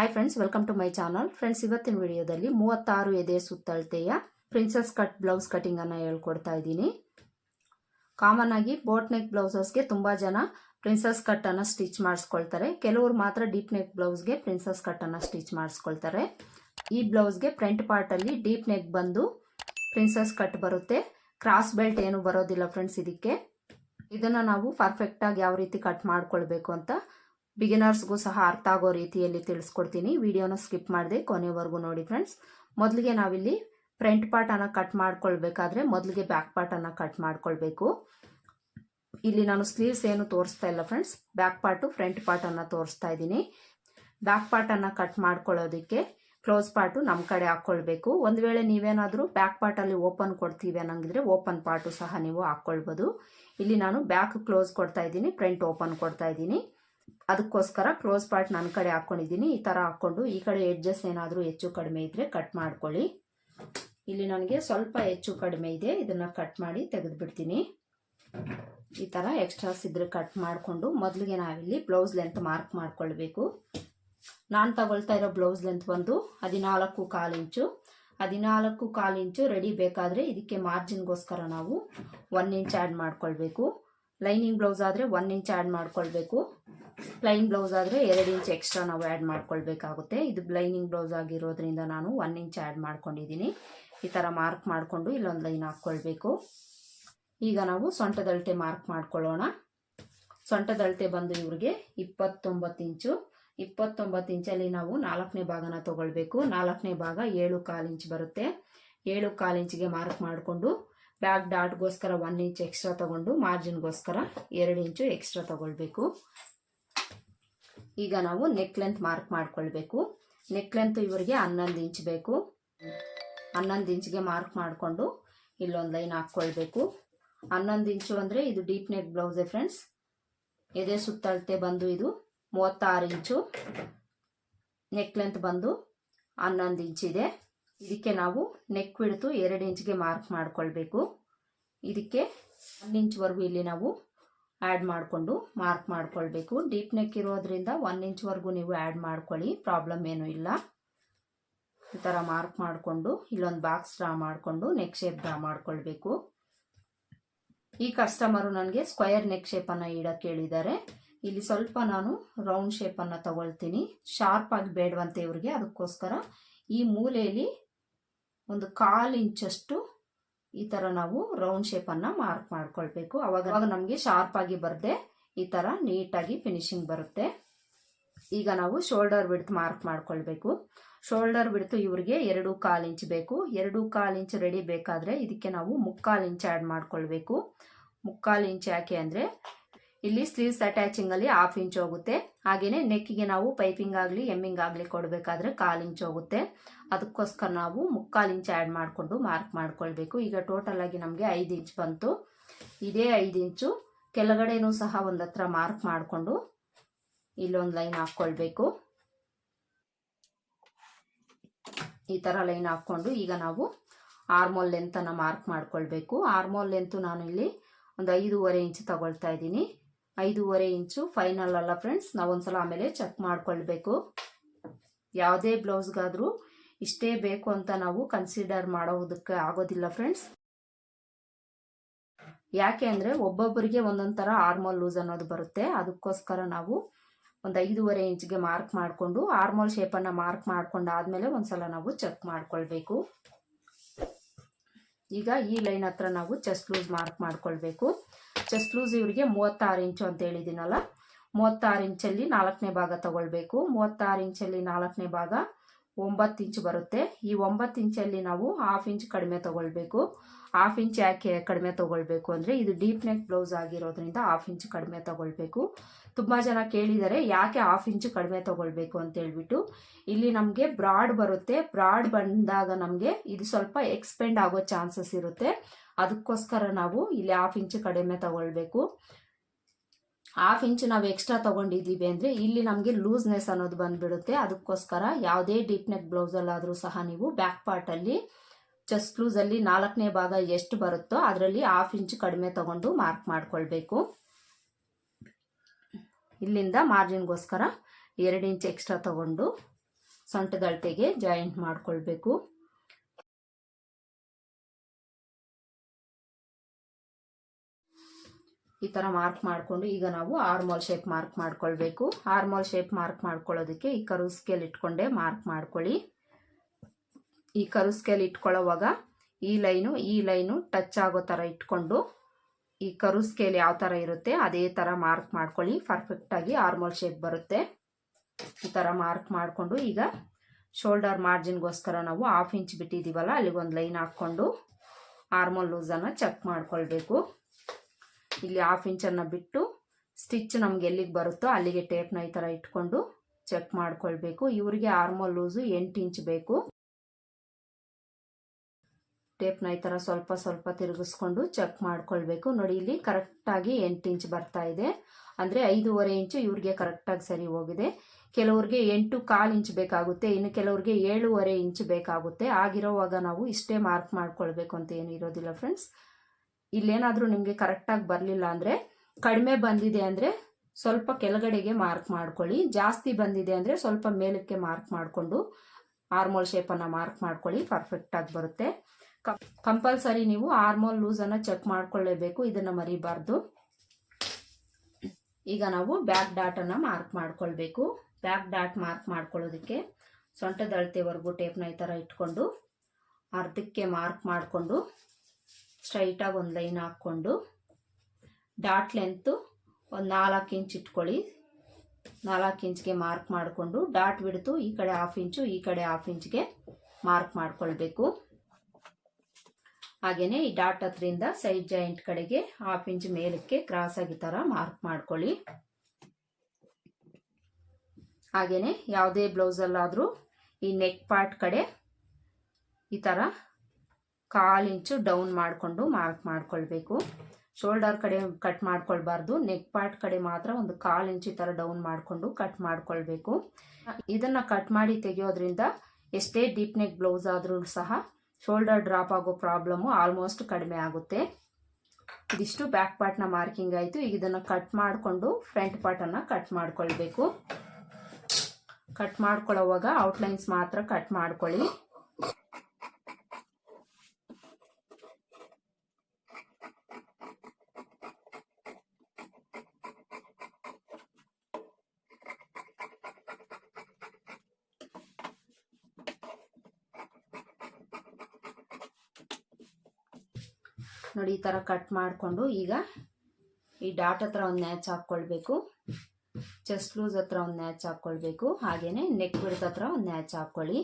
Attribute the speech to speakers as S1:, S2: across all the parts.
S1: Hi friends welcome to my channel friends ಇವತ್ತಿನ ವಿಡಿಯೋದಲ್ಲಿ ಮೂವತ್ತಾರು ಎದೆ ಸುತ್ತಳತೆಯ ಪ್ರಿನ್ಸಸ್ ಕಟ್ ಬ್ಲೌಸ್ ಕಟಿಂಗ್ ಅನ್ನ ಹೇಳ್ಕೊಡ್ತಾ ಇದ್ದೀನಿ. ಕಾಮನ್ ಆಗಿ ಬೋಟ್ ನೆಕ್ ಬ್ಲೌಸಸ್ಗೆ ತುಂಬ ಜನ ಪ್ರಿನ್ಸಸ್ ಕಟ್ ಅನ್ನ ಸ್ಟಿಚ್ ಮಾಡಿಸ್ಕೊಳ್ತಾರೆ. ಕೆಲವರು ಮಾತ್ರ ಡೀಪ್ ನೆಕ್ ಬ್ಲೌಸ್ಗೆ ಪ್ರಿನ್ಸಸ್ ಕಟ್ ಅನ್ನ ಸ್ಟಿಚ್ ಮಾಡಿಸ್ಕೊಳ್ತಾರೆ. ಈ ಬ್ಲೌಸ್ಗೆ ಫ್ರಂಟ್ ಪಾರ್ಟಲ್ಲಿ ಡೀಪ್ ನೆಕ್ ಬಂದು ಪ್ರಿನ್ಸಸ್ ಕಟ್ ಬರುತ್ತೆ. ಕ್ರಾಸ್ ಬೆಲ್ಟ್ ಏನು ಬರೋದಿಲ್ಲ ಫ್ರೆಂಡ್ಸ್ ಇದಕ್ಕೆ. ಇದನ್ನು ನಾವು ಪರ್ಫೆಕ್ಟಾಗಿ ಯಾವ ರೀತಿ ಕಟ್ ಮಾಡ್ಕೊಳ್ಬೇಕು ಅಂತ ಬಿಗಿನರ್ಸ್ಗೂ ಸಹ ಅರ್ಥ ಆಗೋ ರೀತಿಯಲ್ಲಿ ತಿಳಿಸ್ಕೊಡ್ತೀನಿ. ವಿಡಿಯೋನ ಸ್ಕಿಪ್ ಮಾಡದೆ ಕೊನೆವರೆಗೂ ನೋಡಿ ಫ್ರೆಂಡ್ಸ್ ಮೊದಲಿಗೆ ನಾವಿಲ್ಲಿ ಫ್ರಂಟ್ ಪಾರ್ಟನ್ನು ಕಟ್ ಮಾಡ್ಕೊಳ್ಬೇಕಾದ್ರೆ ಮೊದಲಿಗೆ ಬ್ಯಾಕ್ ಪಾರ್ಟನ್ನು ಕಟ್ ಮಾಡ್ಕೊಳ್ಬೇಕು. ಇಲ್ಲಿ ನಾನು ಸ್ಲೀವ್ಸ್ ಏನು ತೋರಿಸ್ತಾ ಇಲ್ಲ ಫ್ರೆಂಡ್ಸ್ ಬ್ಯಾಕ್ ಪಾರ್ಟು ಫ್ರಂಟ್ ಪಾರ್ಟನ್ನು ತೋರಿಸ್ತಾ ಇದ್ದೀನಿ. ಬ್ಯಾಕ್ ಪಾರ್ಟನ್ನು ಕಟ್ ಮಾಡ್ಕೊಳ್ಳೋದಕ್ಕೆ ಕ್ಲೋಸ್ ಪಾರ್ಟು ನಮ್ಮ ಕಡೆ ಹಾಕ್ಕೊಳ್ಬೇಕು. ಒಂದು ವೇಳೆ ನೀವೇನಾದರೂ ಬ್ಯಾಕ್ ಪಾರ್ಟಲ್ಲಿ ಓಪನ್ ಕೊಡ್ತೀವಿ ಅನ್ನಂಗಿದ್ರೆ ಓಪನ್ ಪಾರ್ಟು ಸಹ ನೀವು ಹಾಕ್ಕೊಳ್ಬೋದು. ಇಲ್ಲಿ ನಾನು ಬ್ಯಾಕ್ ಕ್ಲೋಸ್ ಕೊಡ್ತಾ ಇದ್ದೀನಿ, ಫ್ರಂಟ್ ಓಪನ್ ಕೊಡ್ತಾ ಇದ್ದೀನಿ. ಅದಕ್ಕೋಸ್ಕರ ಕ್ಲೋಸ್ ಪಾರ್ಟ್ ನನ್ನ ಕಡೆ ಹಾಕ್ಕೊಂಡಿದ್ದೀನಿ ಈ ಥರ ಹಾಕ್ಕೊಂಡು ಈ ಕಡೆ ಎಡ್ಜಸ್ ಏನಾದರೂ ಹೆಚ್ಚು ಕಡಿಮೆ ಇದ್ದರೆ ಕಟ್ ಮಾಡ್ಕೊಳ್ಳಿ. ಇಲ್ಲಿ ನನಗೆ ಸ್ವಲ್ಪ ಹೆಚ್ಚು ಕಡಿಮೆ ಇದೆ. ಇದನ್ನು ಕಟ್ ಮಾಡಿ ತೆಗೆದುಬಿಡ್ತೀನಿ. ಈ ಥರ ಎಕ್ಸ್ಟ್ರಾಸ್ ಇದ್ರೆ ಕಟ್ ಮಾಡಿಕೊಂಡು ಮೊದಲಿಗೆ ನಾವಿಲ್ಲಿ ಬ್ಲೌಸ್ ಲೆಂತ್ ಮಾರ್ಕ್ ಮಾಡ್ಕೊಳ್ಬೇಕು. ನಾನು ತಗೊಳ್ತಾ ಇರೋ ಬ್ಲೌಸ್ ಲೆಂತ್ ಬಂದು ಹದಿನಾಲ್ಕು ಕಾಲು ಇಂಚು. ಹದಿನಾಲ್ಕು ಕಾಲು ಇಂಚು ರೆಡಿ ಬೇಕಾದರೆ ಇದಕ್ಕೆ ಮಾರ್ಜಿನ್ಗೋಸ್ಕರ ನಾವು ಒನ್ ಇಂಚ್ ಆ್ಯಡ್ ಮಾಡ್ಕೊಳ್ಬೇಕು. ಲೈನಿಂಗ್ ಬ್ಲೌಸ್ ಆದರೆ ಒನ್ ಇಂಚ್ ಆ್ಯಡ್ ಮಾಡ್ಕೊಳ್ಬೇಕು. ಪ್ಲೈನ್ ಬ್ಲೌಸ್ ಆದರೆ ಎರಡು ಇಂಚ್ ಎಕ್ಸ್ಟ್ರಾ ನಾವು ಆ್ಯಡ್ ಮಾಡ್ಕೊಳ್ಬೇಕಾಗುತ್ತೆ. ಇದು ಲೈನಿಂಗ್ ಬ್ಲೌಸ್ ಆಗಿರೋದ್ರಿಂದ ನಾನು ಒನ್ ಇಂಚ್ ಆ್ಯಡ್ ಮಾಡ್ಕೊಂಡಿದ್ದೀನಿ. ಈ ಥರ ಮಾರ್ಕ್ ಮಾಡಿಕೊಂಡು ಇಲ್ಲೊಂದು ಲೈನ್ ಹಾಕ್ಕೊಳ್ಬೇಕು. ಈಗ ನಾವು ಸೊಂಟದಳತೆ ಮಾರ್ಕ್ ಮಾಡ್ಕೊಳ್ಳೋಣ. ಸೊಂಟದಳತೆ ಬಂದು ಇವ್ರಿಗೆ ಇಪ್ಪತ್ತೊಂಬತ್ತು ಇಂಚು ಇಪ್ಪತ್ತೊಂಬತ್ತು ಇಂಚಲ್ಲಿ ನಾವು ನಾಲ್ಕನೇ ಭಾಗನ ತೊಗೊಳ್ಬೇಕು. ನಾಲ್ಕನೇ ಭಾಗ ಏಳು ಕಾಲು ಇಂಚ್ ಬರುತ್ತೆ. ಏಳು ಕಾಲು ಇಂಚಿಗೆ ಮಾರ್ಕ್ ಮಾಡಿಕೊಂಡು ಬ್ಯಾಕ್ ಡಾಟ್ಗೋಸ್ಕರ ಒನ್ ಇಂಚ್ ಎಕ್ಸ್ಟ್ರಾ ತಗೊಂಡು ಮಾರ್ಜಿನ್ಗೋಸ್ಕರ ಎರಡು ಇಂಚು ಎಕ್ಸ್ಟ್ರಾ ತಗೊಳ್ಬೇಕು. ಈಗ ನಾವು ನೆಕ್ ಲೆಂತ್ ಮಾರ್ಕ್ ಮಾಡ್ಕೊಳ್ಬೇಕು. ನೆಕ್ ಲೆಂತ್ ಇವರಿಗೆ ಹನ್ನೊಂದು ಇಂಚ್ ಬೇಕು. ಹನ್ನೊಂದು ಇಂಚ್ಗೆ ಮಾರ್ಕ್ ಮಾಡಿಕೊಂಡು ಇಲ್ಲೊಂದು ಲೈನ್ ಹಾಕ್ಕೊಳ್ಬೇಕು. ಹನ್ನೊಂದು ಇಂಚು ಅಂದರೆ ಇದು ಡೀಪ್ ನೆಕ್ ಬ್ಲೌಸೆ ಫ್ರೆಂಡ್ಸ್ ಎದೆ ಸುತ್ತಳತೆ ಬಂದು ಇದು ಮೂವತ್ತಾರು ಇಂಚು ನೆಕ್ ಲೆಂತ್ ಬಂದು ಹನ್ನೊಂದು ಇಂಚಿದೆ ಇದಕ್ಕೆ ನಾವು ನೆಕ್ ಬಿಡ್ತು ಎರಡು ಇಂಚ್ಗೆ ಮಾರ್ಕ್ ಮಾಡ್ಕೊಳ್ಬೇಕು. ಇದಕ್ಕೆ ಒಂದು ಇಂಚ್ವರೆಗೂ ಇಲ್ಲಿ ನಾವು ಆ್ಯಡ್ ಮಾಡಿಕೊಂಡು ಮಾರ್ಕ್ ಮಾಡಿಕೊಳ್ಬೇಕು. ಡೀಪ್ ನೆಕ್ ಇರೋದ್ರಿಂದ ಒನ್ ಇಂಚ್ವರೆಗೂ ನೀವು ಆ್ಯಡ್ ಮಾಡ್ಕೊಳ್ಳಿ ಪ್ರಾಬ್ಲಮ್ ಏನೂ ಇಲ್ಲ. ಈ ಥರ ಮಾರ್ಕ್ ಮಾಡಿಕೊಂಡು ಇಲ್ಲೊಂದು ಬಾಕ್ಸ್ ಡ್ರಾ ಮಾಡಿಕೊಂಡು ನೆಕ್ ಶೇಪ್ ಡ್ರಾ ಮಾಡಿಕೊಳ್ಬೇಕು. ಈ ಕಸ್ಟಮರು ನನಗೆ ಸ್ಕ್ವಯರ್ ನೆಕ್ ಶೇಪನ್ನು ಇಡೋಕ್ಕೆ ಹೇಳಿದ್ದಾರೆ. ಇಲ್ಲಿ ಸ್ವಲ್ಪ ನಾನು ರೌಂಡ್ ಶೇಪನ್ನು ತಗೊಳ್ತೀನಿ. ಶಾರ್ಪ್ ಆಗಿ ಬೇಡವಂತೆ ಇವ್ರಿಗೆ. ಅದಕ್ಕೋಸ್ಕರ ಈ ಮೂಲೆಯಲ್ಲಿ ಒಂದು ಕಾಲು ಇಂಚಷ್ಟು ಈ ಥರ ನಾವು ರೌಂಡ್ ಶೇಪನ್ನು ಮಾರ್ಕ್ ಮಾಡ್ಕೊಳ್ಬೇಕು. ಅವಾಗ ಅವಾಗ ನಮಗೆ ಶಾರ್ಪ್ ಆಗಿ ಬರದೆ ಈ ಥರ ನೀಟಾಗಿ ಫಿನಿಶಿಂಗ್ ಬರುತ್ತೆ. ಈಗ ನಾವು ಶೋಲ್ಡರ್ ಬಿಡ್ತು ಮಾರ್ಕ್ ಮಾಡ್ಕೊಳ್ಬೇಕು. ಶೋಲ್ಡರ್ ಬಿಡ್ತು ಇವ್ರಿಗೆ ಎರಡು ಕಾಲು ಇಂಚ್ ಬೇಕು. ಎರಡು ಕಾಲು ಇಂಚ್ ರೆಡಿ ಬೇಕಾದರೆ ಇದಕ್ಕೆ ನಾವು ಮುಕ್ಕಾಲು ಇಂಚ್ ಆ್ಯಡ್ ಮಾಡ್ಕೊಳ್ಬೇಕು. ಮುಕ್ಕಾಲು ಇಂಚ್ ಯಾಕೆ ಅಂದರೆ ಇಲ್ಲಿ ಸ್ಲೀವ್ಸ್ ಅಟ್ಯಾಚಿಂಗ್ ಅಲ್ಲಿ ಹಾಫ್ ಇಂಚ್ ಹೋಗುತ್ತೆ. ಹಾಗೇನೆ ನೆಕ್ಕಿಗೆ ನಾವು ಪೈಪಿಂಗ್ ಆಗಲಿ ಎಮ್ಮಿಂಗ್ ಆಗಲಿ ಕೊಡಬೇಕಾದ್ರೆ ಕಾಲು ಇಂಚ್ ಹೋಗುತ್ತೆ. ಅದಕ್ಕೋಸ್ಕರ ನಾವು ಮುಕ್ಕಾಲು ಇಂಚ್ ಆ್ಯಡ್ ಮಾಡಿಕೊಂಡು ಮಾರ್ಕ್ ಮಾಡ್ಕೊಳ್ಬೇಕು. ಈಗ ಟೋಟಲ್ ಆಗಿ ನಮಗೆ ಐದು ಇಂಚ್ ಬಂತು. ಇದೇ ಐದು ಇಂಚು ಕೆಳಗಡೆನೂ ಸಹ ಒಂದು ಹತ್ರ ಮಾರ್ಕ್ ಮಾಡಿಕೊಂಡು ಇಲ್ಲೊಂದು ಲೈನ್ ಹಾಕ್ಕೊಳ್ಬೇಕು. ಈ ಥರ ಲೈನ್ ಹಾಕ್ಕೊಂಡು ಈಗ ನಾವು ಆರ್ಮೋಲ್ ಲೆಂತನ್ನು ಮಾರ್ಕ್ ಮಾಡ್ಕೊಳ್ಬೇಕು. ಆರ್ಮೋಲ್ ಲೆಂತು ನಾನು ಇಲ್ಲಿ ಒಂದು ಐದೂವರೆ ಇಂಚ್ ತಗೊಳ್ತಾ ಇದ್ದೀನಿ. ಐದೂವರೆ ಇಂಚು ಫೈನಲ್ ಅಲ್ಲ ಫ್ರೆಂಡ್ಸ್. ನಾವು ಒಂದ್ಸಲ ಆಮೇಲೆ ಚೆಕ್ ಮಾಡ್ಕೊಳ್ಬೇಕು. ಯಾವುದೇ ಬ್ಲೌಸ್ಗಾದ್ರೂ ಇಷ್ಟೇ ಬೇಕು ಅಂತ ನಾವು ಕನ್ಸಿಡರ್ ಮಾಡೋದಕ್ಕೆ ಆಗೋದಿಲ್ಲ ಫ್ರೆಂಡ್ಸ್. ಯಾಕೆ ಅಂದರೆ ಒಬ್ಬೊಬ್ಬರಿಗೆ ಒಂದೊಂದು ಥರ ಆರ್ಮೋಲ್ ಲೂಸ್ ಅನ್ನೋದು ಬರುತ್ತೆ. ಅದಕ್ಕೋಸ್ಕರ ನಾವು ಒಂದು ಐದೂವರೆ ಇಂಚ್ಗೆ ಮಾರ್ಕ್ ಮಾಡಿಕೊಂಡು ಆರ್ಮೋಲ್ ಶೇಪನ್ನು ಮಾರ್ಕ್ ಮಾಡ್ಕೊಂಡು ಆದಮೇಲೆ ಒಂದ್ಸಲ ನಾವು ಚೆಕ್ ಮಾಡ್ಕೊಳ್ಬೇಕು. ಈಗ ಈ ಲೈನ್ ಹತ್ರ ನಾವು ಚೆಸ್ಟ್ ಲೂಸ್ ಮಾರ್ಕ್ ಮಾಡ್ಕೊಳ್ಬೇಕು. ಚೆಸ್ಟ್ ಲೂಸ್ ಇವರಿಗೆ ಮೂವತ್ತಾರು ಇಂಚು ಅಂತ ಹೇಳಿದ್ದೀನಲ್ಲ. ಮೂವತ್ತಾರು ಇಂಚಲ್ಲಿ ನಾಲ್ಕನೇ ಭಾಗ ತಗೊಳ್ಬೇಕು. ಮೂವತ್ತಾರು ಇಂಚಲ್ಲಿ ನಾಲ್ಕನೇ ಭಾಗ ಒಂಬತ್ತು ಇಂಚ್ ಬರುತ್ತೆ. ಈ ಒಂಬತ್ತು ಇಂಚಲ್ಲಿ ನಾವು ಹಾಫ್ ಇಂಚ್ ಕಡಿಮೆ ತೊಗೊಳ್ಬೇಕು. ಹಾಫ್ ಇಂಚ್ ಯಾಕೆ ಕಡಿಮೆ ತೊಗೊಳ್ಬೇಕು ಅಂದರೆ ಇದು ಡೀಪ್ ನೆಕ್ ಬ್ಲೌಸ್ ಆಗಿರೋದ್ರಿಂದ ಹಾಫ್ ಇಂಚ್ ಕಡಿಮೆ ತೊಗೊಳ್ಬೇಕು. ತುಂಬ ಜನ ಕೇಳಿದ್ದಾರೆ ಯಾಕೆ ಹಾಫ್ ಇಂಚ್ ಕಡಿಮೆ ತೊಗೊಳ್ಬೇಕು ಅಂತ ಹೇಳ್ಬಿಟ್ಟು. ಇಲ್ಲಿ ನಮಗೆ ಬ್ರಾಡ್ ಬರುತ್ತೆ. ಬ್ರಾಡ್ ಬಂದಾಗ ನಮಗೆ ಇದು ಸ್ವಲ್ಪ ಎಕ್ಸ್ಪೆಂಡ್ ಆಗೋ ಚಾನ್ಸಸ್ ಇರುತ್ತೆ. ಅದಕ್ಕೋಸ್ಕರ ನಾವು ಇಲ್ಲಿ ಹಾಫ್ ಇಂಚ್ ಕಡಿಮೆ ತಗೊಳ್ಬೇಕು. ಹಾಫ್ ಇಂಚ್ ನಾವು ಎಕ್ಸ್ಟ್ರಾ ತಗೊಂಡಿದ್ದೀವಿ ಅಂದರೆ ಇಲ್ಲಿ ನಮಗೆ ಲೂಸ್ನೆಸ್ ಅನ್ನೋದು ಬಂದುಬಿಡುತ್ತೆ. ಅದಕ್ಕೋಸ್ಕರ ಯಾವುದೇ ಡೀಪ್ ನೆಕ್ ಬ್ಲೌಸಲ್ಲಾದರೂ ಸಹ ನೀವು ಬ್ಯಾಕ್ ಪಾರ್ಟಲ್ಲಿ ಚೆಸ್ಟ್ ಲೂಸಲ್ಲಿ ನಾಲ್ಕನೇ ಭಾಗ ಎಷ್ಟು ಬರುತ್ತೋ ಅದರಲ್ಲಿ ಹಾಫ್ ಇಂಚ್ ಕಡಿಮೆ ತಗೊಂಡು ಮಾರ್ಕ್ ಮಾಡಿಕೊಳ್ಬೇಕು. ಇಲ್ಲಿಂದ ಮಾರ್ಜಿನ್ಗೋಸ್ಕರ ಎರಡು ಇಂಚ್ ಎಕ್ಸ್ಟ್ರಾ ತಗೊಂಡು ಸೊಂಟದಳ್ತೆಗೆ ಜಾಯಿಂಟ್ ಮಾಡ್ಕೊಳ್ಬೇಕು. ಈ ಥರ ಮಾರ್ಕ್ ಮಾಡಿಕೊಂಡು ಈಗ ನಾವು ಆರ್ಮೋಲ್ ಶೇಪ್ ಮಾರ್ಕ್ ಮಾಡ್ಕೊಳ್ಬೇಕು. ಆರ್ಮೋಲ್ ಶೇಪ್ ಮಾರ್ಕ್ ಮಾಡ್ಕೊಳ್ಳೋದಕ್ಕೆ ಈ ಕರು ಸ್ಕೇಲ್ ಇಟ್ಕೊಂಡೆ ಮಾರ್ಕ್ ಮಾಡ್ಕೊಳ್ಳಿ. ಈ ಕರು ಸ್ಕೇಲ್ ಇಟ್ಕೊಳ್ಳೋವಾಗ ಈ ಲೈನು ಈ ಲೈನು ಟಚ್ ಆಗೋ ಥರ ಇಟ್ಕೊಂಡು ಈ ಕರು ಸ್ಕೇಲ್ ಯಾವ ಥರ ಇರುತ್ತೆ ಅದೇ ಥರ ಮಾರ್ಕ್ ಮಾಡ್ಕೊಳ್ಳಿ. ಪರ್ಫೆಕ್ಟಾಗಿ ಆರ್ಮೋಲ್ ಶೇಪ್ ಬರುತ್ತೆ. ಈ ಥರ ಮಾರ್ಕ್ ಮಾಡಿಕೊಂಡು ಈಗ ಶೋಲ್ಡರ್ ಮಾರ್ಜಿನ್ಗೋಸ್ಕರ ನಾವು ಹಾಫ್ ಇಂಚ್ ಬಿಟ್ಟಿದ್ದೀವಲ್ಲ ಅಲ್ಲಿಗೊಂದು ಲೈನ್ ಹಾಕ್ಕೊಂಡು ಆರ್ಮೋಲ್ ಲೂಸನ್ನು ಚೆಕ್ ಮಾಡ್ಕೊಳ್ಬೇಕು. ಇಲ್ಲಿ ಹಾಫ್ ಇಂಚನ್ನು ಬಿಟ್ಟು ಸ್ಟಿಚ್ ನಮ್ಗೆ ಎಲ್ಲಿಗೆ ಬರುತ್ತೋ ಅಲ್ಲಿಗೆ ಟೇಪ್ನ ಈ ಥರ ಇಟ್ಕೊಂಡು ಚೆಕ್ ಮಾಡ್ಕೊಳ್ಬೇಕು. ಇವರಿಗೆ ಆರ್ಮೋಲ್ ಲೂಸು ಎಂಟು ಇಂಚ್ ಬೇಕು. ಟೇಪ್ನ ಈ ಥರ ಸ್ವಲ್ಪ ಸ್ವಲ್ಪ ತಿರುಗಿಸ್ಕೊಂಡು ಚೆಕ್ ಮಾಡ್ಕೊಳ್ಬೇಕು. ನೋಡಿ, ಇಲ್ಲಿ ಕರೆಕ್ಟಾಗಿ ಎಂಟು ಇಂಚ್ ಬರ್ತಾ ಇದೆ. ಅಂದರೆ ಐದೂವರೆ ಇಂಚು ಇವ್ರಿಗೆ ಕರೆಕ್ಟಾಗಿ ಸರಿ ಹೋಗಿದೆ. ಕೆಲವ್ರಿಗೆ ಎಂಟು ಕಾಲು ಇಂಚ್ ಬೇಕಾಗುತ್ತೆ. ಇನ್ನು ಕೆಲವ್ರಿಗೆ ಏಳುವರೆ ಇಂಚ್ ಬೇಕಾಗುತ್ತೆ. ಆಗಿರೋವಾಗ ನಾವು ಇಷ್ಟೇ ಮಾರ್ಕ್ ಮಾಡ್ಕೊಳ್ಬೇಕು ಅಂತ ಏನು ಇರೋದಿಲ್ಲ ಫ್ರೆಂಡ್ಸ್ ಇಲ್ಲೇನಾದರೂ ನಿಮಗೆ ಕರೆಕ್ಟಾಗಿ ಬರಲಿಲ್ಲ ಅಂದರೆ ಕಡಿಮೆ ಬಂದಿದೆ ಅಂದರೆ ಸ್ವಲ್ಪ ಕೆಳಗಡೆಗೆ ಮಾರ್ಕ್ ಮಾಡ್ಕೊಳ್ಳಿ. ಜಾಸ್ತಿ ಬಂದಿದೆ ಅಂದರೆ ಸ್ವಲ್ಪ ಮೇಲಕ್ಕೆ ಮಾರ್ಕ್ ಮಾಡಿಕೊಂಡು ಆರ್ಮೋಲ್ ಶೇಪನ್ನು ಮಾರ್ಕ್ ಮಾಡ್ಕೊಳ್ಳಿ ಪರ್ಫೆಕ್ಟಾಗಿ ಬರುತ್ತೆ. ಕಂಪಲ್ಸರಿ ನೀವು ಆರ್ಮೋಲ್ ಲೂಸನ್ನು ಚೆಕ್ ಮಾಡ್ಕೊಳ್ಳೇಬೇಕು, ಇದನ್ನು ಮರಿಬಾರ್ದು. ಈಗ ನಾವು ಬ್ಯಾಕ್ ಡಾಟನ್ನು ಮಾರ್ಕ್ ಮಾಡ್ಕೊಳ್ಬೇಕು. ಬ್ಯಾಕ್ ಡಾಟ್ ಮಾರ್ಕ್ ಮಾಡ್ಕೊಳ್ಳೋದಕ್ಕೆ ಸೊಂಟದ ಅಳತೆವರೆಗೂ ಟೇಪ್ನ ಈ ಥರ ಇಟ್ಕೊಂಡು ಅರ್ಧಕ್ಕೆ ಮಾರ್ಕ್ ಮಾಡಿಕೊಂಡು ಸ್ಟ್ರೈಟಾಗಿ ಒಂದು ಲೈನ್ ಹಾಕ್ಕೊಂಡು ಡಾಟ್ ಲೆಂತು ಒಂದು ನಾಲ್ಕು ಇಂಚ್ ಇಟ್ಕೊಳ್ಳಿ. ನಾಲ್ಕು ಇಂಚ್ಗೆ ಮಾರ್ಕ್ ಮಾಡಿಕೊಂಡು ಡಾಟ್ ಬಿಡ್ತು, ಈ ಕಡೆ ಹಾಫ್ ಇಂಚು, ಈ ಕಡೆ ಹಾಫ್ ಇಂಚ್ಗೆ ಮಾರ್ಕ್ ಮಾಡಿಕೊಳ್ಬೇಕು. ಹಾಗೆಯೇ ಈ ಡಾಟ್ ಹತ್ರಿಂದ ಸೈಡ್ ಜಾಯಿಂಟ್ ಕಡೆಗೆ ಹಾಫ್ ಇಂಚ್ ಮೇಲಕ್ಕೆ ಕ್ರಾಸ್ ಆಗಿ ಥರ ಮಾರ್ಕ್ ಮಾಡ್ಕೊಳ್ಳಿ. ಹಾಗೆಯೇ ಯಾವುದೇ ಬ್ಲೌಸಲ್ಲಾದರೂ ಈ ನೆಕ್ ಪಾರ್ಟ್ ಕಡೆ ಈ ಥರ ಕಾಲು ಇಂಚು ಡೌನ್ ಮಾಡಿಕೊಂಡು ಮಾರ್ಕ್ ಮಾಡ್ಕೊಳ್ಬೇಕು. ಶೋಲ್ಡರ್ ಕಡೆ ಕಟ್ ಮಾಡ್ಕೊಳ್ಬಾರ್ದು. ನೆಕ್ ಪಾರ್ಟ್ ಕಡೆ ಮಾತ್ರ ಒಂದು ಕಾಲು ಇಂಚು ಥರ ಡೌನ್ ಮಾಡಿಕೊಂಡು ಕಟ್ ಮಾಡ್ಕೊಳ್ಬೇಕು. ಇದನ್ನು ಕಟ್ ಮಾಡಿ ತೆಗೆಯೋದ್ರಿಂದ ಎಷ್ಟೇ ಡೀಪ್ ನೆಕ್ ಬ್ಲೌಸ್ ಆದರೂ ಸಹ ಶೋಲ್ಡರ್ ಡ್ರಾಪ್ ಆಗೋ ಪ್ರಾಬ್ಲಮ್ಮು ಆಲ್ಮೋಸ್ಟ್ ಕಡಿಮೆ ಆಗುತ್ತೆ. ಇದಿಷ್ಟು ಬ್ಯಾಕ್ ಪಾರ್ಟ್ನ ಮಾರ್ಕಿಂಗ್ ಆಯಿತು. ಈಗ ಇದನ್ನು ಕಟ್ ಮಾಡಿಕೊಂಡು ಫ್ರಂಟ್ ಪಾರ್ಟನ್ನು ಕಟ್ ಮಾಡ್ಕೊಳ್ಬೇಕು. ಕಟ್ ಮಾಡ್ಕೊಳ್ಳೋವಾಗ ಔಟ್ಲೈನ್ಸ್ ಮಾತ್ರ ಕಟ್ ಮಾಡ್ಕೊಳ್ಳಿ ನೋಡಿ ಈ ಥರ ಕಟ್ ಮಾಡಿಕೊಂಡು ಈಗ ಈ ಡಾಟ್ ಹತ್ರ ಒಂದು ನ್ಯಾಚ್ ಹಾಕ್ಕೊಳ್ಬೇಕು ಚೆಸ್ಟ್ ಲೂಸ್ ಹತ್ರ ಒಂದು ನ್ಯಾಚ್ ಹಾಕ್ಕೊಳ್ಬೇಕು ಹಾಗೆಯೇ ನೆಕ್ ಬಿಡ್ತ ಹತ್ರ ಒಂದು ನ್ಯಾಚ್ ಹಾಕ್ಕೊಳ್ಳಿ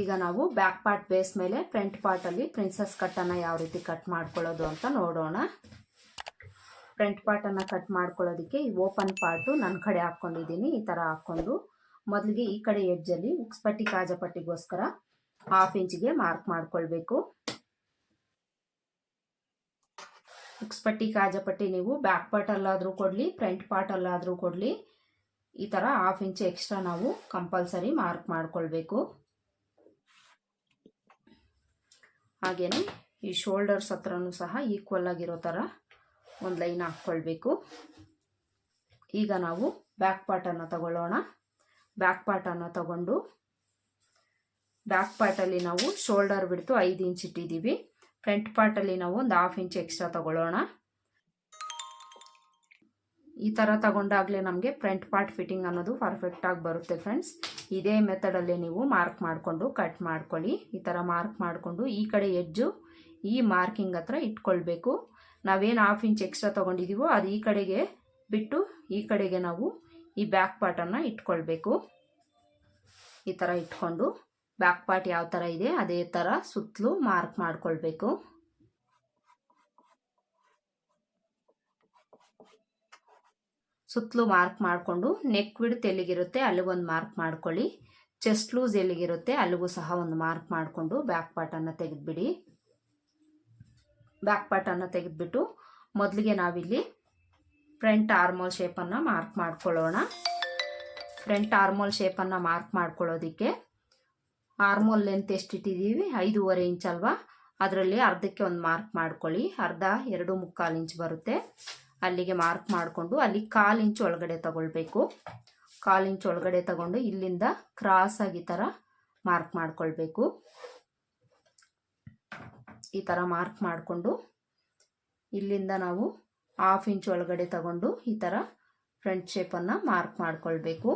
S1: ಈಗ ನಾವು ಬ್ಯಾಕ್ ಪಾರ್ಟ್ ಬೇಸ್ ಮೇಲೆ ಫ್ರಂಟ್ ಪಾರ್ಟಲ್ಲಿ ಪ್ರಿನ್ಸಸ್ ಕಟ್ಟನ್ನು ಯಾವ ರೀತಿ ಕಟ್ ಮಾಡ್ಕೊಳ್ಳೋದು ಅಂತ ನೋಡೋಣ. ಫ್ರಂಟ್ ಪಾರ್ಟನ್ನು ಕಟ್ ಮಾಡ್ಕೊಳ್ಳೋದಕ್ಕೆ ಈ ಓಪನ್ ಪಾರ್ಟು ನನ್ನ ಕಡೆ ಹಾಕ್ಕೊಂಡಿದ್ದೀನಿ. ಈ ಥರ ಹಾಕ್ಕೊಂಡು ಮೊದಲಿಗೆ ಈ ಕಡೆ ಎಡ್ಜಲ್ಲಿ ಉಕ್ಸ್ಪಟ್ಟಿ ಕಾಜಪಟ್ಟಿಗೋಸ್ಕರ ಹಾಫ್ ಇಂಚ್ಗೆ ಮಾರ್ಕ್ ಮಾಡ್ಕೊಳ್ಬೇಕು. ಉಕ್ಸ್ಪಟ್ಟಿ ಕಾಜಪಟ್ಟಿ ನೀವು ಬ್ಯಾಕ್ ಪಾರ್ಟಲ್ಲಾದರೂ ಕೊಡಲಿ ಫ್ರಂಟ್ ಪಾರ್ಟಲ್ಲಾದರೂ ಕೊಡಲಿ. ಈ ಥರ ಹಾಫ್ ಇಂಚ್ ಎಕ್ಸ್ಟ್ರಾ ನಾವು ಕಂಪಲ್ಸರಿ ಮಾರ್ಕ್ ಮಾಡ್ಕೊಳ್ಬೇಕು. ಹಾಗೆಯೇ ಈ ಶೋಲ್ಡರ್ಸ್ ಹತ್ರನೂ ಸಹ ಈಕ್ವಲ್ ಆಗಿರೋ ಥರ ಒಂದು ಲೈನ್ ಹಾಕ್ಕೊಳ್ಬೇಕು. ಈಗ ನಾವು ಬ್ಯಾಕ್ ಪಾರ್ಟನ್ನು ತಗೊಳ್ಳೋಣ. ಬ್ಯಾಕ್ ಪಾರ್ಟನ್ನು ತಗೊಂಡು ಬ್ಯಾಕ್ ಪಾರ್ಟಲ್ಲಿ ನಾವು ಶೋಲ್ಡರ್ ಬಿಡ್ತು ಐದು ಇಂಚ್ ಇಟ್ಟಿದ್ದೀವಿ. ಫ್ರಂಟ್ ಪಾರ್ಟಲ್ಲಿ ನಾವು ಒಂದು ಹಾಫ್ ಇಂಚ್ ಎಕ್ಸ್ಟ್ರಾ ತಗೊಳ್ಳೋಣ. ಈ ಥರ ತಗೊಂಡಾಗಲೇ ನಮಗೆ ಫ್ರಂಟ್ ಪಾರ್ಟ್ ಫಿಟ್ಟಿಂಗ್ ಅನ್ನೋದು ಪರ್ಫೆಕ್ಟಾಗಿ ಬರುತ್ತೆ ಫ್ರೆಂಡ್ಸ್ ಇದೇ ಮೆಥಡಲ್ಲೇ ನೀವು ಮಾರ್ಕ್ ಮಾಡಿಕೊಂಡು ಕಟ್ ಮಾಡ್ಕೊಳ್ಳಿ. ಈ ಥರ ಮಾರ್ಕ್ ಮಾಡಿಕೊಂಡು ಈ ಕಡೆ ಹೆಜ್ಜು ಈ ಮಾರ್ಕಿಂಗ್ ಹತ್ರ ಇಟ್ಕೊಳ್ಬೇಕು. ನಾವೇನು ಹಾಫ್ ಇಂಚ್ ಎಕ್ಸ್ಟ್ರಾ ತೊಗೊಂಡಿದ್ದೀವೋ ಅದು ಈ ಕಡೆಗೆ ಬಿಟ್ಟು ಈ ಕಡೆಗೆ ನಾವು ಈ ಬ್ಯಾಕ್ ಪಾರ್ಟನ್ನು ಇಟ್ಕೊಳ್ಬೇಕು. ಈ ಥರ ಇಟ್ಕೊಂಡು. ಬ್ಯಾಕ್ ಪಾರ್ಟ್ ಯಾವ ಥರ ಇದೆ, ಅದೇ ಥರ ಸುತ್ತಲೂ ಮಾರ್ಕ್ ಮಾಡಿಕೊಳ್ಬೇಕು. ಸುತ್ತಲೂ ಮಾರ್ಕ್ ಮಾಡಿಕೊಂಡು ನೆಕ್ ವಿಡ್ತ್ ಎಲ್ಲಿಗಿರುತ್ತೆ ಅಲ್ಲಿಗೊಂದು ಮಾರ್ಕ್ ಮಾಡ್ಕೊಳ್ಳಿ. ಚೆಸ್ಟ್ ಲೂಸ್ ಎಲ್ಲಿಗಿರುತ್ತೆ ಅಲ್ಲಿಗೂ ಸಹ ಒಂದು ಮಾರ್ಕ್ ಮಾಡಿಕೊಂಡು ಬ್ಯಾಕ್ ಪಾರ್ಟನ್ನು ತೆಗೆದುಬಿಡಿ. ಬ್ಯಾಕ್ ಪಾರ್ಟನ್ನು ತೆಗೆದುಬಿಟ್ಟು ಮೊದಲಿಗೆ ನಾವಿಲ್ಲಿ ಫ್ರಂಟ್ ಆರ್ಮೋಲ್ ಶೇಪನ್ನು ಮಾರ್ಕ್ ಮಾಡ್ಕೊಳ್ಳೋಣ. ಫ್ರಂಟ್ ಆರ್ಮೋಲ್ ಶೇಪನ್ನು ಮಾರ್ಕ್ ಮಾಡ್ಕೊಳ್ಳೋದಕ್ಕೆ ಆರ್ಮೋಲ್ ಲೆಂತ್ ಎಷ್ಟು ಇಟ್ಟಿದ್ದೀವಿ ಐದೂವರೆ ಇಂಚ್ ಅಲ್ವಾ? ಅದರಲ್ಲಿ ಅರ್ಧಕ್ಕೆ ಒಂದು ಮಾರ್ಕ್ ಮಾಡ್ಕೊಳ್ಳಿ. ಅರ್ಧ ಎರಡು ಮುಕ್ಕಾಲು ಇಂಚ್ ಬರುತ್ತೆ. ಅಲ್ಲಿಗೆ ಮಾರ್ಕ್ ಮಾಡಿಕೊಂಡು ಅಲ್ಲಿ ಕಾಲು ಇಂಚ್ ಒಳಗಡೆ ತಗೊಳ್ಬೇಕು. ಕಾಲು ಇಂಚ್ ಒಳಗಡೆ ತಗೊಂಡು ಇಲ್ಲಿಂದ ಕ್ರಾಸ್ ಆಗಿ ಥರ ಮಾರ್ಕ್ ಮಾಡ್ಕೊಳ್ಬೇಕು. ಈ ಥರ ಮಾರ್ಕ್ ಮಾಡಿಕೊಂಡು ಇಲ್ಲಿಂದ ನಾವು ಹಾಫ್ ಇಂಚ್ ಒಳಗಡೆ ತಗೊಂಡು ಈ ಥರ ಫ್ರಂಟ್ ಶೇಪನ್ನು ಮಾರ್ಕ್ ಮಾಡ್ಕೊಳ್ಬೇಕು.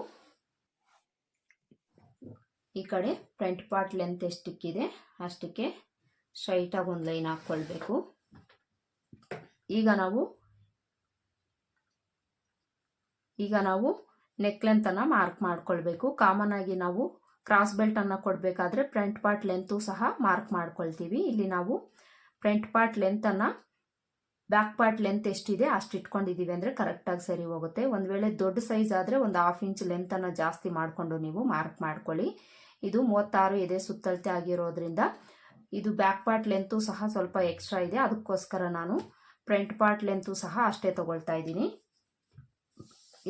S1: ಈ ಕಡೆ ಫ್ರಂಟ್ ಪಾರ್ಟ್ ಲೆಂತ್ ಎಷ್ಟಿಕ್ಕಿದೆ ಅಷ್ಟಕ್ಕೆ ಸ್ಟ್ರೈಟಾಗಿ ಒಂದು ಲೈನ್ ಹಾಕ್ಕೊಳ್ಬೇಕು. ಈಗ ನಾವು ಈಗ ನಾವು ನೆಕ್ ಲೆಂತನ್ನು ಮಾರ್ಕ್ ಮಾಡ್ಕೊಳ್ಬೇಕು. ಕಾಮನ್ ಆಗಿ ನಾವು ಕ್ರಾಸ್ ಬೆಲ್ಟನ್ನು ಕೊಡಬೇಕಾದ್ರೆ ಫ್ರಂಟ್ ಪಾರ್ಟ್ ಲೆಂತು ಸಹ ಮಾರ್ಕ್ ಮಾಡ್ಕೊಳ್ತೀವಿ. ಇಲ್ಲಿ ನಾವು ಫ್ರಂಟ್ ಪಾರ್ಟ್ ಲೆಂತನ್ನು ಬ್ಯಾಕ್ ಪಾರ್ಟ್ ಲೆಂತ್ ಎಷ್ಟಿದೆ ಅಷ್ಟು ಇಟ್ಕೊಂಡಿದ್ದೀವಿ ಅಂದರೆ ಕರೆಕ್ಟಾಗಿ ಸರಿ ಹೋಗುತ್ತೆ. ಒಂದು ವೇಳೆ ದೊಡ್ಡ ಸೈಜ್ ಆದರೆ ಒಂದು ಹಾಫ್ ಇಂಚ್ ಲೆಂತನ್ನು ಜಾಸ್ತಿ ಮಾಡಿಕೊಂಡು ನೀವು ಮಾರ್ಕ್ ಮಾಡ್ಕೊಳ್ಳಿ. ಇದು ಮೂವತ್ತಾರು ಇದೆ ಸುತ್ತಳತೆ ಆಗಿರೋದ್ರಿಂದ ಇದು ಬ್ಯಾಕ್ ಪಾರ್ಟ್ ಲೆಂತು ಸಹ ಸ್ವಲ್ಪ ಎಕ್ಸ್ಟ್ರಾ ಇದೆ. ಅದಕ್ಕೋಸ್ಕರ ನಾನು ಫ್ರಂಟ್ ಪಾರ್ಟ್ ಲೆಂತು ಸಹ ಅಷ್ಟೇ ತಗೊಳ್ತಾ ಇದ್ದೀನಿ.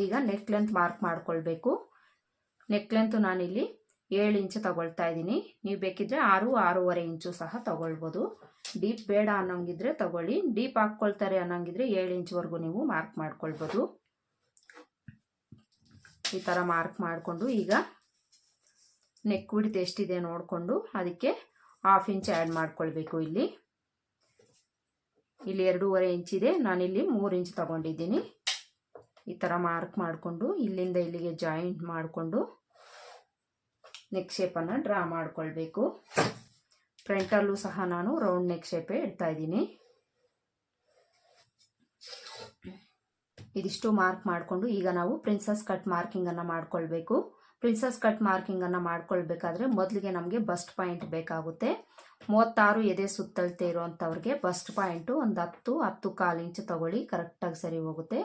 S1: ಈಗ ನೆಕ್ ಲೆಂತ್ ಮಾರ್ಕ್ ಮಾಡ್ಕೊಳ್ಬೇಕು. ನೆಕ್ ಲೆಂತು ನಾನಿಲ್ಲಿ ಏಳು ಇಂಚು ತಗೊಳ್ತಾ ಇದ್ದೀನಿ. ನೀವು ಬೇಕಿದ್ರೆ ಆರು, ಆರೂವರೆ ಇಂಚು ಸಹ ತಗೊಳ್ಬೋದು. ಡೀಪ್ ಬೇಡ ಅನ್ನೋಂಗಿದ್ರೆ ತಗೊಳ್ಳಿ. ಡೀಪ್ ಹಾಕ್ಕೊಳ್ತಾರೆ ಅನ್ನೋಂಗಿದ್ರೆ ಏಳು ಇಂಚ್ವರೆಗೂ ನೀವು ಮಾರ್ಕ್ ಮಾಡ್ಕೊಳ್ಬೋದು. ಈ ಥರ ಮಾರ್ಕ್ ಮಾಡಿಕೊಂಡು ಈಗ ನೆಕ್ ಬಿಡ್ತು ಎಷ್ಟಿದೆ ನೋಡಿಕೊಂಡು ಅದಕ್ಕೆ ಹಾಫ್ ಇಂಚ್ ಆ್ಯಡ್ ಮಾಡ್ಕೊಳ್ಬೇಕು ಇಲ್ಲಿ. ಇಲ್ಲಿ ಎರಡೂವರೆ ಇಂಚಿದೆ ನಾನಿಲ್ಲಿ ಮೂರು ಇಂಚ್ ತಗೊಂಡಿದ್ದೀನಿ. ಈ ಥರ ಮಾರ್ಕ್ ಮಾಡಿಕೊಂಡು ಇಲ್ಲಿಂದ ಇಲ್ಲಿಗೆ ಜಾಯಿಂಟ್ ಮಾಡಿಕೊಂಡು ನೆಕ್ ಶೇಪನ್ನು ಡ್ರಾ ಮಾಡಿಕೊಳ್ಬೇಕು. ಫ್ರಂಟಲ್ಲೂ ಸಹ ನಾನು ರೌಂಡ್ ನೆಕ್ ಶೇಪೇ ಇಡ್ತಾ ಇದ್ದೀನಿ. ಇದಿಷ್ಟು ಮಾರ್ಕ್ ಮಾಡಿಕೊಂಡು ಈಗ ನಾವು ಪ್ರಿನ್ಸಸ್ ಕಟ್ ಮಾರ್ಕಿಂಗನ್ನು ಮಾಡ್ಕೊಳ್ಬೇಕು. ಪ್ರಿನ್ಸಸ್ ಕಟ್ ಮಾರ್ಕಿಂಗನ್ನು ಮಾಡ್ಕೊಳ್ಬೇಕಾದ್ರೆ ಮೊದಲಿಗೆ ನಮಗೆ ಬಸ್ಟ್ ಪಾಯಿಂಟ್ ಬೇಕಾಗುತ್ತೆ. ಮೂವತ್ತಾರು ಎದೆ ಸುತ್ತಳತೆ ಇರುವಂಥವ್ರಿಗೆ ಬಸ್ಟ್ ಪಾಯಿಂಟು ಒಂದು ಹತ್ತು ಹತ್ತು ಕಾಲು ಇಂಚು ತಗೊಳ್ಳಿ ಕರೆಕ್ಟಾಗಿ ಸರಿ ಹೋಗುತ್ತೆ.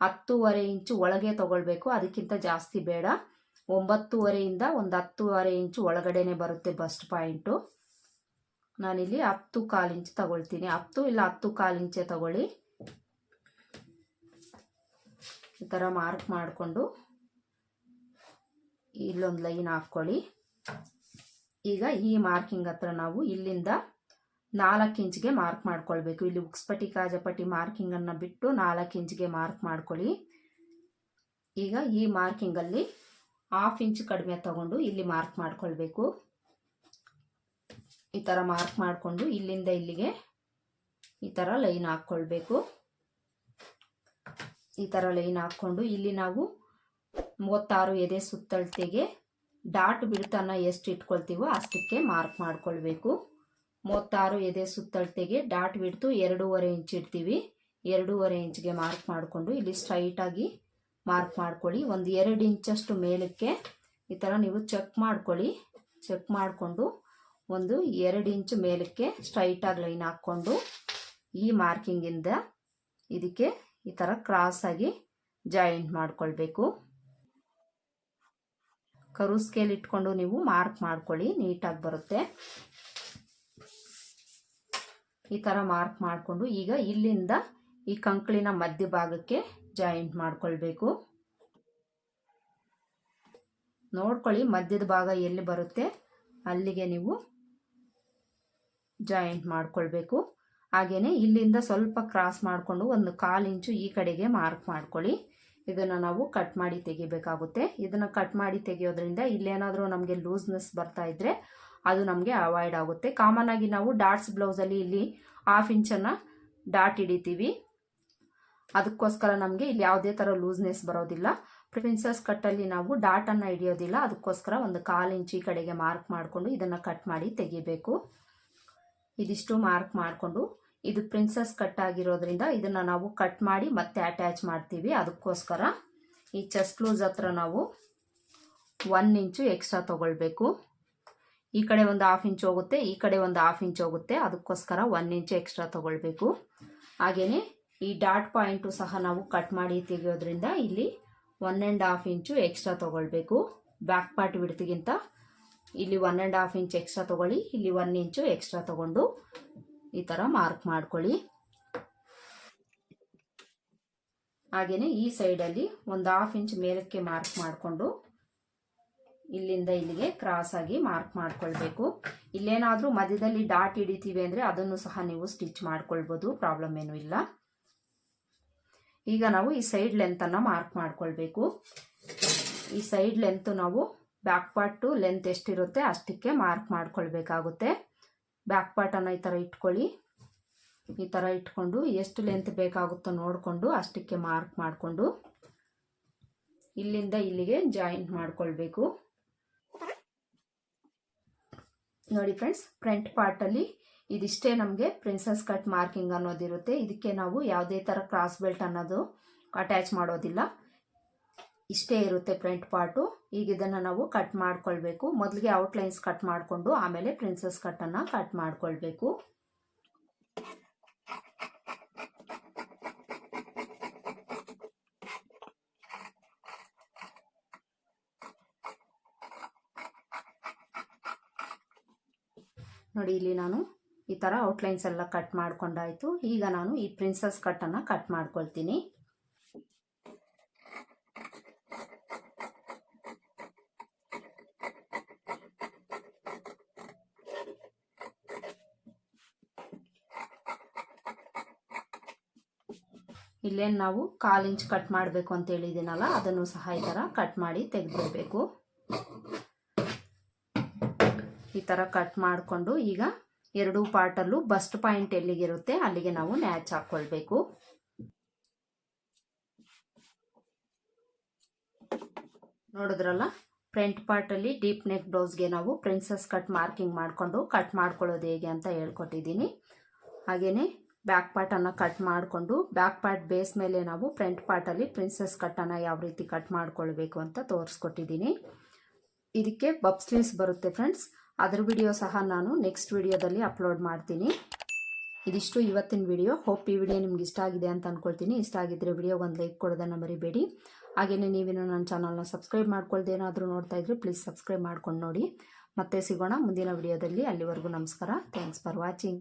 S1: ಹತ್ತೂವರೆ ಇಂಚು ಒಳಗೆ ತಗೊಳ್ಬೇಕು, ಅದಕ್ಕಿಂತ ಜಾಸ್ತಿ ಬೇಡ. ಒಂಬತ್ತೂವರೆಯಿಂದ ಒಂದು ಹತ್ತೂವರೆ ಇಂಚು ಒಳಗಡೆನೆ ಬರುತ್ತೆ ಬಸ್ಟ್ ಪಾಯಿಂಟು ನಾನಿಲ್ಲಿ ಹತ್ತು ಕಾಲು ಇಂಚು ತಗೊಳ್ತೀನಿ. ಹತ್ತು ಇಲ್ಲ ಹತ್ತು ಕಾಲು ಇಂಚೆ ತಗೊಳ್ಳಿ. ಈ ಥರ ಮಾರ್ಕ್ ಮಾಡಿಕೊಂಡು ಇಲ್ಲೊಂದು ಲೈನ್ ಹಾಕ್ಕೊಳ್ಳಿ. ಈಗ ಈ ಮಾರ್ಕಿಂಗ್ ಹತ್ರ ನಾವು ಇಲ್ಲಿಂದ ನಾಲ್ಕು ಇಂಚ್ಗೆ ಮಾರ್ಕ್ ಮಾಡ್ಕೊಳ್ಬೇಕು. ಇಲ್ಲಿ ಉಕ್ಸ್ಪಟ್ಟಿ ಕಾಜಪಟ್ಟಿ ಮಾರ್ಕಿಂಗನ್ನು ಬಿಟ್ಟು ನಾಲ್ಕು ಇಂಚ್ಗೆ ಮಾರ್ಕ್ ಮಾಡ್ಕೊಳ್ಳಿ. ಈಗ ಈ ಮಾರ್ಕಿಂಗಲ್ಲಿ ಹಾಫ್ ಇಂಚ್ ಕಡಿಮೆ ತಗೊಂಡು ಇಲ್ಲಿ ಮಾರ್ಕ್ ಮಾಡ್ಕೊಳ್ಬೇಕು. ಈ ಥರ ಮಾರ್ಕ್ ಮಾಡಿಕೊಂಡು ಇಲ್ಲಿಂದ ಇಲ್ಲಿಗೆ ಈ ಥರ ಲೈನ್ ಹಾಕ್ಕೊಳ್ಬೇಕು. ಈ ಥರ ಲೈನ್ ಹಾಕ್ಕೊಂಡು ಇಲ್ಲಿ ನಾವು ಮೂವತ್ತಾರು ಎದೆ ಸುತ್ತಳತೆಗೆ ಡಾಟ್ ಬಿಡ್ತಾನ ಎಷ್ಟು ಇಟ್ಕೊಳ್ತೀವೋ ಅಷ್ಟಕ್ಕೆ ಮಾರ್ಕ್ ಮಾಡ್ಕೊಳ್ಬೇಕು. ಮೂವತ್ತಾರು ಎದೆ ಸುತ್ತಳತೆಗೆ ಡಾಟ್ ಬಿಡ್ತು ಎರಡೂವರೆ ಇಂಚ್ ಇಡ್ತೀವಿ. ಎರಡೂವರೆ ಇಂಚ್ಗೆ ಮಾರ್ಕ್ ಮಾಡಿಕೊಂಡು ಇಲ್ಲಿ ಸ್ಟ್ರೈಟಾಗಿ ಮಾರ್ಕ್ ಮಾಡ್ಕೊಳ್ಳಿ. ಒಂದು ಎರಡು ಇಂಚಷ್ಟು ಮೇಲಕ್ಕೆ ಈ ಥರ ನೀವು ಚೆಕ್ ಮಾಡ್ಕೊಳ್ಳಿ. ಚೆಕ್ ಮಾಡಿಕೊಂಡು ಒಂದು ಎರಡು ಇಂಚು ಮೇಲಕ್ಕೆ ಸ್ಟ್ರೈಟಾಗಿ ಲೈನ್ ಹಾಕ್ಕೊಂಡು ಈ ಮಾರ್ಕಿಂಗಿಂದ ಇದಕ್ಕೆ ಈ ಥರ ಕ್ರಾಸಾಗಿ ಜಾಯಿಂಟ್ ಮಾಡ್ಕೊಳ್ಬೇಕು. ಕರು ಸ್ಕೇಲ್ ಇಟ್ಕೊಂಡು ನೀವು ಮಾರ್ಕ್ ಮಾಡ್ಕೊಳ್ಳಿ, ನೀಟಾಗಿ ಬರುತ್ತೆ. ಈ ಥರ ಮಾರ್ಕ್ ಮಾಡಿಕೊಂಡು ಈಗ ಇಲ್ಲಿಂದ ಈ ಕಂಕಳಿನ ಮಧ್ಯಭಾಗಕ್ಕೆ ಜಾಯಿಂಟ್ ಮಾಡ್ಕೊಳ್ಬೇಕು. ನೋಡ್ಕೊಳ್ಳಿ ಮಧ್ಯದ ಭಾಗ ಎಲ್ಲಿ ಬರುತ್ತೆ, ಅಲ್ಲಿಗೆ ನೀವು ಜಾಯಿಂಟ್ ಮಾಡ್ಕೊಳ್ಬೇಕು. ಹಾಗೆಯೇ ಇಲ್ಲಿಂದ ಸ್ವಲ್ಪ ಕ್ರಾಸ್ ಮಾಡಿಕೊಂಡು ಒಂದು ಕಾಲು ಇಂಚು ಈ ಕಡೆಗೆ ಮಾರ್ಕ್ ಮಾಡ್ಕೊಳ್ಳಿ. ಇದನ್ನು ನಾವು ಕಟ್ ಮಾಡಿ ತೆಗಿಬೇಕಾಗುತ್ತೆ. ಇದನ್ನು ಕಟ್ ಮಾಡಿ ತೆಗೆಯೋದ್ರಿಂದ ಇಲ್ಲೇನಾದರೂ ನಮಗೆ ಲೂಸ್ನೆಸ್ ಬರ್ತಾ ಇದ್ದರೆ ಅದು ನಮಗೆ ಅವಾಯ್ಡ್ ಆಗುತ್ತೆ. ಕಾಮನ್ ಆಗಿ ನಾವು ಡಾಟ್ಸ್ ಬ್ಲೌಸಲ್ಲಿ ಇಲ್ಲಿ ಹಾಫ್ ಇಂಚನ್ನು ಡಾಟ್ ಹಿಡಿತೀವಿ. ಅದಕ್ಕೋಸ್ಕರ ನಮಗೆ ಇಲ್ಲಿ ಯಾವುದೇ ಥರ ಲೂಸ್ನೆಸ್ ಬರೋದಿಲ್ಲ. ಪ್ರಿನ್ಸಸ್ ಕಟ್ಟಲ್ಲಿ ನಾವು ಡಾಟನ್ನು ಹಿಡಿಯೋದಿಲ್ಲ. ಅದಕ್ಕೋಸ್ಕರ ಒಂದು ಕಾಲು ಇಂಚಿ ಕಡೆಗೆ ಮಾರ್ಕ್ ಮಾಡಿಕೊಂಡು ಇದನ್ನು ಕಟ್ ಮಾಡಿ ತೆಗಿಬೇಕು. ಇದಿಷ್ಟು ಮಾರ್ಕ್ ಮಾಡಿಕೊಂಡು ಇದು ಪ್ರಿನ್ಸಸ್ ಕಟ್ ಆಗಿರೋದ್ರಿಂದ ಇದನ್ನು ನಾವು ಕಟ್ ಮಾಡಿ ಮತ್ತೆ ಅಟ್ಯಾಚ್ ಮಾಡ್ತೀವಿ. ಅದಕ್ಕೋಸ್ಕರ ಈ ಚೆಸ್ಟ್ ಲೂಸ್ ಹತ್ರ ನಾವು ಒನ್ ಇಂಚು ಎಕ್ಸ್ಟ್ರಾ ತಗೊಳ್ಬೇಕು. ಈ ಕಡೆ ಒಂದು ಹಾಫ್ ಇಂಚ್ ಹೋಗುತ್ತೆ, ಈ ಕಡೆ ಒಂದು ಹಾಫ್ ಇಂಚ್ ಹೋಗುತ್ತೆ. ಅದಕ್ಕೋಸ್ಕರ ಒನ್ ಇಂಚು ಎಕ್ಸ್ಟ್ರಾ ತಗೊಳ್ಬೇಕು. ಹಾಗೆಯೇ ಈ ಡಾಟ್ ಪಾಯಿಂಟು ಸಹ ನಾವು ಕಟ್ ಮಾಡಿ ತೆಗೆಯೋದ್ರಿಂದ ಇಲ್ಲಿ one and half inch extra ತೊಗೊಳ್ಬೇಕು. ಬ್ಯಾಕ್ ಪಾರ್ಟ್ ಬಿಡ್ತಿಗಿಂತ ಇಲ್ಲಿ one and half inch extra ತೊಗೊಳ್ಳಿ, ಇಲ್ಲಿ ಒನ್ ಇಂಚು ಎಕ್ಸ್ಟ್ರಾ ತೊಗೊಂಡು ಈ ಥರ ಮಾರ್ಕ್ ಮಾಡ್ಕೊಳ್ಳಿ. ಹಾಗೆಯೇ ಈ ಸೈಡಲ್ಲಿ ಒಂದು ಹಾಫ್ ಇಂಚ್ ಮೇಲಕ್ಕೆ ಮಾರ್ಕ್ ಮಾಡಿಕೊಂಡು ಇಲ್ಲಿಂದ ಇಲ್ಲಿಗೆ ಕ್ರಾಸ್ ಆಗಿ ಮಾರ್ಕ್ ಮಾಡ್ಕೊಳ್ಬೇಕು. ಇಲ್ಲೇನಾದರೂ ಮಧ್ಯದಲ್ಲಿ ಡಾಟ್ ಹಿಡಿತೀವಿ ಅಂದರೆ ಅದನ್ನು ಸಹ ನೀವು ಸ್ಟಿಚ್ ಮಾಡ್ಕೊಳ್ಬೋದು ಪ್ರಾಬ್ಲಮ್ ಏನೂ ಇಲ್ಲ. ಈಗ ನಾವು ಈ ಸೈಡ್ ಲೆಂತನ್ನು ಮಾರ್ಕ್ ಮಾಡ್ಕೊಳ್ಬೇಕು. ಈ ಸೈಡ್ ಲೆಂತು ನಾವು ಬ್ಯಾಕ್ ಪಾರ್ಟು ಲೆಂತ್ ಎಷ್ಟಿರುತ್ತೆ ಅಷ್ಟಕ್ಕೆ ಮಾರ್ಕ್ ಮಾಡ್ಕೊಳ್ಬೇಕಾಗುತ್ತೆ. ಬ್ಯಾಕ್ ಪಾರ್ಟನ್ನು ಈ ಥರ ಇಟ್ಕೊಳ್ಳಿ. ಈ ಥರ ಇಟ್ಕೊಂಡು ಎಷ್ಟು ಲೆಂತ್ ಬೇಕಾಗುತ್ತೋ ನೋಡಿಕೊಂಡು ಅಷ್ಟಕ್ಕೆ ಮಾರ್ಕ್ ಮಾಡಿಕೊಂಡು ಇಲ್ಲಿಂದ ಇಲ್ಲಿಗೆ ಜಾಯಿಂಟ್ ಮಾಡ್ಕೊಳ್ಬೇಕು. ನೋಡಿ ಫ್ರೆಂಡ್ಸ್ ಫ್ರಂಟ್ ಪಾರ್ಟಲ್ಲಿ ಇದಿಷ್ಟೇ ನಮಗೆ ಪ್ರಿನ್ಸಸ್ ಕಟ್ ಮಾರ್ಕಿಂಗ್ ಅನ್ನೋದಿರುತ್ತೆ. ಇದಕ್ಕೆ ನಾವು ಯಾವುದೇ ಥರ ಕ್ರಾಸ್ ಬೆಲ್ಟ್ ಅನ್ನೋದು ಅಟ್ಯಾಚ್ ಮಾಡೋದಿಲ್ಲ. ಇಷ್ಟೇ ಇರುತ್ತೆ ಫ್ರಂಟ್ ಪಾರ್ಟು ಈಗ ಇದನ್ನು ನಾವು ಕಟ್ ಮಾಡ್ಕೊಳ್ಬೇಕು. ಮೊದಲಿಗೆ ಔಟ್ಲೈನ್ಸ್ ಕಟ್ ಮಾಡಿಕೊಂಡು ಆಮೇಲೆ ಪ್ರಿನ್ಸಸ್ ಕಟ್ಟನ್ನು ಕಟ್ ಮಾಡ್ಕೊಳ್ಬೇಕು. ನೋಡಿ ಇಲ್ಲಿ ನಾನು ಈ ಥರ ಔಟ್ಲೈನ್ಸ್ ಎಲ್ಲ ಕಟ್ ಮಾಡ್ಕೊಂಡಾಯಿತು. ಈಗ ನಾನು ಈ ಪ್ರಿನ್ಸಸ್ ಕಟ್ಟನ್ನು ಕಟ್ ಮಾಡ್ಕೊಳ್ತೀನಿ. ಇಲ್ಲೇನು ನಾವು ಕಾಲು ಇಂಚ್ ಕಟ್ ಮಾಡಬೇಕು ಅಂತ ಹೇಳಿದ್ದೀನಲ್ಲ, ಅದನ್ನು ಸಹ ಈ ಥರ ಕಟ್ ಮಾಡಿ ತೆಗೆದಿಡಬೇಕು. ಈ ಥರ ಕಟ್ ಮಾಡಿಕೊಂಡು ಈಗ ಎರಡೂ ಪಾರ್ಟಲ್ಲೂ ಬಸ್ಟ್ ಪಾಯಿಂಟ್ ಎಲ್ಲಿಗಿರುತ್ತೆ ಅಲ್ಲಿಗೆ ನಾವು ನ್ಯಾಚ್ ಹಾಕ್ಕೊಳ್ಬೇಕು. ನೋಡಿದ್ರಲ್ಲ, ಫ್ರಂಟ್ ಪಾರ್ಟಲ್ಲಿ ಡೀಪ್ ನೆಕ್ ಬ್ಲೌಸ್ಗೆ ನಾವು ಪ್ರಿನ್ಸಸ್ ಕಟ್ ಮಾರ್ಕಿಂಗ್ ಮಾಡಿಕೊಂಡು ಕಟ್ ಮಾಡ್ಕೊಳ್ಳೋದು ಹೇಗೆ ಅಂತ ಹೇಳ್ಕೊಟ್ಟಿದ್ದೀನಿ. ಹಾಗೆಯೇ ಬ್ಯಾಕ್ ಪಾರ್ಟನ್ನು ಕಟ್ ಮಾಡಿಕೊಂಡು ಬ್ಯಾಕ್ ಪಾರ್ಟ್ ಬೇಸ್ ಮೇಲೆ ನಾವು ಫ್ರಂಟ್ ಪಾರ್ಟಲ್ಲಿ ಪ್ರಿನ್ಸಸ್ ಕಟ್ಟನ್ನು ಯಾವ ರೀತಿ ಕಟ್ ಮಾಡ್ಕೊಳ್ಬೇಕು ಅಂತ ತೋರಿಸ್ಕೊಟ್ಟಿದ್ದೀನಿ. ಇದಕ್ಕೆ ಬಬ್ ಸ್ಲೀವ್ಸ್ ಬರುತ್ತೆ ಫ್ರೆಂಡ್ಸ್ ಅದ್ರ ವಿಡಿಯೋ ಸಹ ನಾನು ನೆಕ್ಸ್ಟ್ ವಿಡಿಯೋದಲ್ಲಿ ಅಪ್ಲೋಡ್ ಮಾಡ್ತೀನಿ. ಇದಿಷ್ಟು ಇವತ್ತಿನ ವಿಡಿಯೋ ಹೋಪ್ ಈ ವಿಡಿಯೋ ನಿಮ್ಗೆ ಇಷ್ಟ ಆಗಿದೆ ಅಂತ ಅಂದ್ಕೊಳ್ತೀನಿ ಇಷ್ಟ ಆಗಿದ್ದರೆ ವಿಡಿಯೋಗೆ ಒಂದು ಲೈಕ್ ಕೊಡೋದನ್ನು ಮರಿಬೇಡಿ. ಹಾಗೆಯೇ ನೀವೇನೋ ನನ್ನ ಚಾನಲ್ನ ಸಬ್ಸ್ಕ್ರೈಬ್ ಮಾಡ್ಕೊಳ್ದೆ ಏನಾದರೂ ನೋಡ್ತಾ ಇದ್ರೆ ಪ್ಲೀಸ್ ಸಬ್ಸ್ಕ್ರೈಬ್ ಮಾಡ್ಕೊಂಡು ನೋಡಿ. ಮತ್ತೆ ಸಿಗೋಣ ಮುಂದಿನ ವಿಡಿಯೋದಲ್ಲಿ ಅಲ್ಲಿವರೆಗೂ ನಮಸ್ಕಾರ. Thanks for watching